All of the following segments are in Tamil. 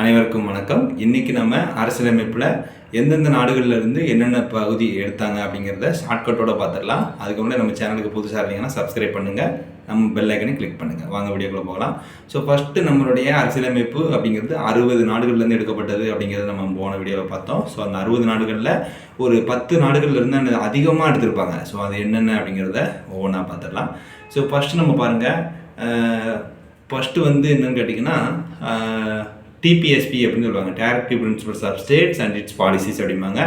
அனைவருக்கும் வணக்கம். இன்றைக்கி நம்ம அரசியலமைப்பில் எந்தெந்த நாடுகள்லேருந்து என்னென்ன பகுதி எடுத்தாங்க அப்படிங்கிறத ஷார்ட்கட்டோட பார்த்துடலாம். அதுக்கு முன்னாடி நம்ம சேனலுக்கு புதுசாக இருந்தீங்கன்னா சப்ஸ்கிரைப் பண்ணுங்கள் நம்ம பெல் ஐக்கனை கிளிக் பண்ணுங்கள் வாங்க வீடியோக்குள்ள போகலாம். ஸோ ஃபஸ்ட்டு நம்மளுடைய அரசியலமைப்பு அப்படிங்கிறது அறுபது நாடுகள்லேருந்து எடுக்கப்பட்டது அப்படிங்கிறத நம்ம போன வீடியோவில் பார்த்தோம். ஸோ அந்த அறுபது நாடுகளில் ஒரு பத்து நாடுகள்லேருந்து அந்த அதிகமாக எடுத்திருப்பாங்க. ஸோ அது என்னென்ன அப்படிங்கிறத ஒவ்வொன்றா பார்த்துடலாம். ஸோ ஃபஸ்ட்டு நம்ம பாருங்கள் ஃபஸ்ட்டு வந்து என்னென்னு கேட்டிங்கன்னா டிபிஎஸ்பி அப்படின்னு சொல்லுவாங்க. Directive principles of states and its policies அப்படிம்பாங்க.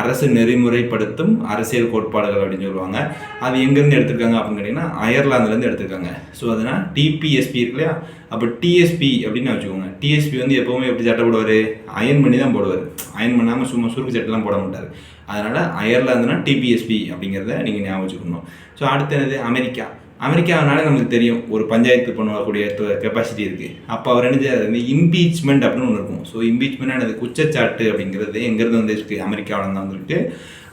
அரசு நெறிமுறைப்படுத்தும் அரசியல் கோட்பாடுகள் அப்படின்னு சொல்லுவாங்க. அது எங்கேருந்து எடுத்திருக்காங்க அப்படின்னு கேட்டிங்கன்னா அயர்லாந்துலேருந்து எடுத்திருக்காங்க. ஸோ அதனால் டிபிஎஸ்பி இருக்கு இல்லையா? அப்போ டிஎஸ்பி அப்படின்னு வச்சுக்கோங்க. டிஎஸ்பி வந்து எப்போவுமே எப்படி சட்டை போடுவார்? அயன் பண்ணி தான் போடுவார். அயன் பண்ணாமல் சும்மா சுருக்கு சட்டெலாம் போட மாட்டார். அதனால் அயர்லாந்துனா டிபிஎஸ்பி அப்படிங்கிறத நீங்கள் ஞாபகம் வச்சுக்கணும். ஸோ அடுத்து என்னது? அமெரிக்கா. அமெரிக்கானாலே நமக்கு தெரியும். ஒரு பஞ்சாயத்து பண்ணக்கூடிய கெப்பாசிட்டி இருக்குது அப்போ அவர் என்ன செய்யாது வந்து இம்பீச்மெண்ட் அப்படின்னு ஒன்று இருக்கும். ஸோ இம்பீச்மெண்ட் என்னது குச்சச்சாட்டு அப்படிங்கிறது எங்கேருந்து வந்துருக்கு அமெரிக்காவில் தான் வந்துருக்கு.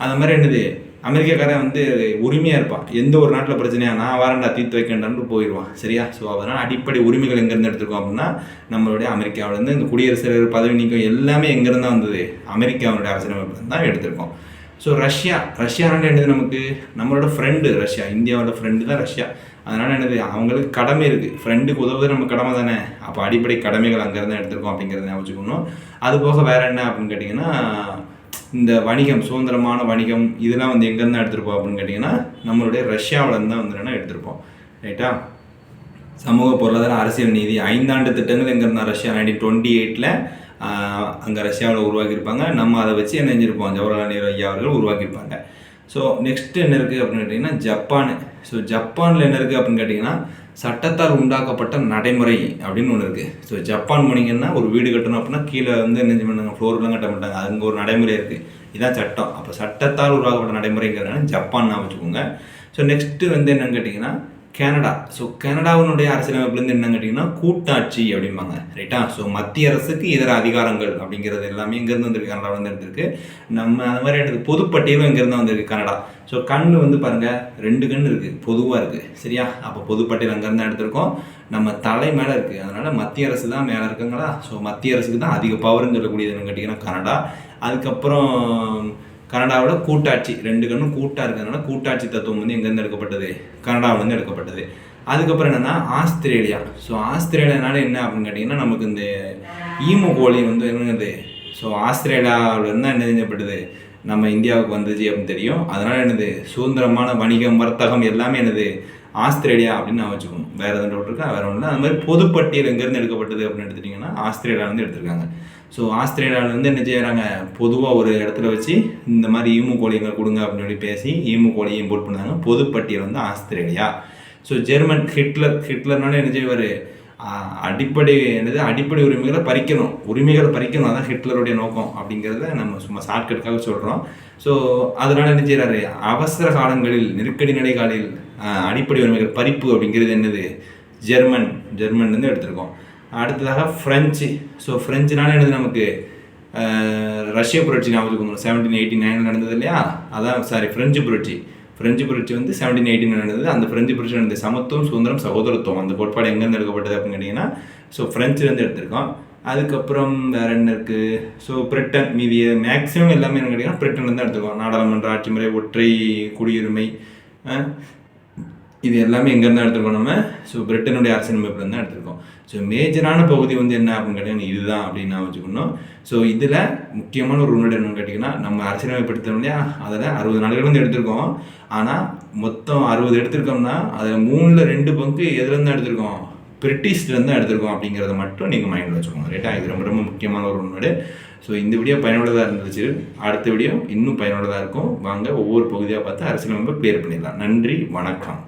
அந்த மாதிரி என்னது? அமெரிக்காக்காரன் வந்து உரிமையாக இருப்பான். எந்த ஒரு நாட்டில் பிரச்சனையா? நான் வரேன்டா தீர்த்து வைக்கண்டான்னு போயிடுவான். சரியா? ஸோ அதனால் அடிப்படை உரிமைகள் எங்கேருந்து எடுத்துருக்கோம் அப்படின்னா நம்மளுடைய அமெரிக்காவிலேருந்து இந்த குடியரசு பதவி நீக்கம் எல்லாமே எங்கேருந்து தான் வந்தது? அமெரிக்காவுடைய அரசியலமைப்பு தான் எடுத்திருக்கோம். ஸோ ரஷ்யா ரஷ்யானால என்னது நமக்கு? நம்மளோட ஃப்ரெண்டு ரஷ்யா இந்தியாவோட ஃப்ரெண்டு தான் ரஷ்யா அதனால் என்னது? அவங்களுக்கு கடமை இருக்குது ஃப்ரெண்டுக்கு உதவுறது நம்ம கடமை தானே. அப்போ அடிப்படை கடமைகள் அங்கேருந்து எடுத்திருக்கோம் அப்படிங்கிறத ஞாபகம் வச்சுக்கணும் அது போக வேறு என்ன அப்படின்னு கேட்டிங்கன்னா இந்த வணிகம் சுதந்திரமான வணிகம் இதெல்லாம் வந்து எங்கேருந்து எடுத்திருப்போம் அப்படின்னு கேட்டிங்கன்னா நம்மளுடைய ரஷ்யாவிலேருந்து தான் வந்து என்னென்னா எடுத்திருப்போம். ரைட்டா சமூக பொருளாதார அரசியல் நீதி ஐந்தாண்டு திட்டங்கள் எங்கேருந்தா ரஷ்யா நைன்டீன் டுவெண்ட்டி எயிட்டில் அங்கே ரஷ்யாவில் உருவாக்கியிருப்பாங்க. நம்ம அதை வச்சு என்ன செஞ்சுருப்போம்? ஜவஹர்லால் நேரு ஐயா அவர்கள் உருவாக்கியிருப்பாங்க. ஸோ நெக்ஸ்ட் என்ன இருக்குது அப்படின்னு கேட்டிங்கன்னா ஜப்பான். ஸோ ஜப்பானில் என்ன இருக்குது அப்படின்னு கேட்டிங்கன்னா சட்டத்தால் உண்டாக்கப்பட்ட நடைமுறை அப்படின்னு ஒன்று இருக்குது ஸோ ஜப்பான் போனீங்கன்னா ஒரு வீடு கட்டணும் அப்படின்னா கீழே வந்து என்ன பண்ணுங்க ஃப்ளோர்லாம் கட்ட மாட்டாங்க. அங்கே ஒரு நடைமுறை இருக்குது இதுதான் சட்டம். அப்போ சட்டத்தால் உருவாக்கப்பட்ட நடைமுறைங்கிறதுனால ஜப்பான் நான் வச்சுக்கோங்க. ஸோ நெக்ஸ்ட்டு வந்து என்னென்னு கேட்டிங்கன்னா கனடா. ஸோ கனடாவினுடைய அரசியலமைப்புலேருந்து என்னன்னு கேட்டிங்கன்னா கூட்டாட்சி அப்படிம்பாங்க. ரைட்டா ஸோ மத்திய அரசுக்கு இதர அதிகாரங்கள் அப்படிங்கிறது எல்லாமே இங்கேருந்து வந்திருக்கு. கனடாவிலேருந்து இருந்திருக்கு நம்ம அந்த மாதிரி எனக்கு பொதுப்பட்டியலும் இங்கேருந்து வந்திருக்கு கனடா. ஸோ கண் வந்து பாருங்கள் ரெண்டு கண் இருக்குது பொதுவாக இருக்குது சரியா? அப்போ பொதுப்பட்டியல் அங்கேருந்து எடுத்திருக்கோம். நம்ம தலை மேலே இருக்குது அதனால் மத்திய அரசு தான் மேலே இருக்குங்களா? ஸோ மத்திய அரசுக்கு தான் அதிக பவர்னு சொல்லக்கூடியது என்னன்னு கேட்டிங்கன்னா கனடா. அதுக்கப்புறம் கனடாவில் கூட்டாட்சி ரெண்டு கண்ணும் கூட்டாக இருக்கிறதுனால கூட்டாட்சி தத்துவம் வந்து எங்கேருந்து எடுக்கப்பட்டது? கனடாவிலேருந்து எடுக்கப்பட்டது. அதுக்கப்புறம் என்னென்னா ஆஸ்திரேலியா. ஸோ ஆஸ்திரேலியானால என்ன அப்படின்னு கேட்டிங்கன்னா நமக்கு இந்த ஈமு கோழி வந்து என்னது? ஸோ ஆஸ்திரேலியாவிலேருந்து தான் என்ன செஞ்சப்பட்டது நம்ம இந்தியாவுக்கு வந்துச்சு அப்படின்னு தெரியும். அதனால் என்னது? சுதந்திரமான வணிகம் வர்த்தகம் எல்லாமே என்னது? ஆஸ்திரேலியா அப்படின்னு நான் வச்சுக்கணும். வேறு எதாவது டவுட் இருக்கா? வேறு ஒன்றும் அந்த மாதிரி பொதுப்பட்டியல் எங்கேருந்து எடுக்கப்பட்டது அப்படின்னு எடுத்துட்டிங்கன்னா ஆஸ்திரேலியாவிலேருந்து எடுத்திருக்காங்க. ஸோ ஆஸ்திரேலியாவிலேருந்து என்ன செய்கிறாங்க பொதுவாக ஒரு இடத்துல வச்சு இந்த மாதிரி ஈமு கோழிகளை கொடுங்க அப்படின்னு சொல்லி பேசி ஈமு கோழியை இம்போர்ட் பண்ணாங்க. பொதுப்பட்டியல் வந்து ஆஸ்திரேலியா. ஸோ ஜெர்மன் ஹிட்லர் ஹிட்லர்னால என்ன செய்வார்? அடிப்படை என்னது? அடிப்படை உரிமைகளை பறிக்கணும். உரிமைகளை பறிக்கணும். அதான் ஹிட்லருடைய நோக்கம் அப்படிங்கிறத நம்ம சும்மா ஷார்ட்கட்டுக்காக சொல்கிறோம் ஸோ அதனால் என்ன செய்கிறாரு அவசர காலங்களில் நெருக்கடி நிலைகளில் அடிப்படை உரிமைகள் பறிப்பு அப்படிங்கிறது என்னது? ஜெர்மன் ஜெர்மன்லேருந்து எடுத்திருக்கோம். அடுத்ததாக ஃப்ரெஞ்சு ஸோ ஃப்ரெஞ்சுனால என்னது நமக்கு? ரஷ்ய புரட்சி ஞாபகத்துக்கு செவன்டீன் எயிட்டி நைனில் நடந்தது இல்லையா? அதான் சாரி ஃப்ரெஞ்சு புரட்சி. ஃப்ரெஞ்சு புரட்சி வந்து செவன்டீன் எயிட்டின் நடந்தது. அந்த ஃப்ரெஞ்சு புரட்சி நடந்த சமத்துவம் சுதந்திரம் சகோதரத்துவம். அந்த கோட்பாடு எங்கேருந்து எடுக்கப்பட்டது அப்படின்னு கேட்டிங்கன்னா ஸோ ஃப்ரெஞ்சுலேருந்து எடுத்திருக்கோம். அதுக்கப்புறம் வேறு என்ன இருக்குது ஸோ பிரிட்டன் மீதி மேக்ஸிமம் எல்லாமே என்ன கேட்டிங்கன்னா பிரிட்டன்லேருந்து எடுத்துக்கோம் நாடாளுமன்ற ஆட்சி முறை ஒற்றை குடியுரிமை இது எல்லாமே எங்கேருந்து எடுத்துருக்கோம் நம்ம? ஸோ பிரிட்டனுடைய அரசியலமைப்புலேருந்து தான் எடுத்திருக்கோம். ஸோ மேஜரான பகுதி வந்து என்ன அப்படின்னு கேட்டிங்கன்னா இதுதான் அப்படின்னு நான் வச்சுக்கணும். ஸோ இதில் முக்கியமான ஒரு உண்மை என்னன்னு கேட்டிங்கன்னா நம்ம அரசியலமைப்பு எடுத்தோம் இல்லையா? அதில் அறுபது நாடுகள்லேருந்து எடுத்திருக்கோம். ஆனால் மொத்தம் அறுபது எடுத்திருக்கோம்னா அதில் மூணில் ரெண்டு பங்கு எதுலேருந்து எடுத்திருக்கோம்? பிரிட்டிஷ்லேருந்து எடுத்திருக்கோம் அப்படிங்கிறத மட்டும் நீங்கள் மைண்டில் வச்சுக்கோங்க ரைட்டா இது ரொம்ப ரொம்ப முக்கியமான ஒரு உண்மை ஸோ இந்த வீடியோ பயனுள்ளதாக இருந்துச்சு. அடுத்த வீடியோ இன்னும் பயனுள்ளதாக இருக்கும். வாங்க ஒவ்வொரு பகுதியாக பார்த்து அரசியலமைப்பை கிளியர் பண்ணிடலாம். நன்றி வணக்கம்.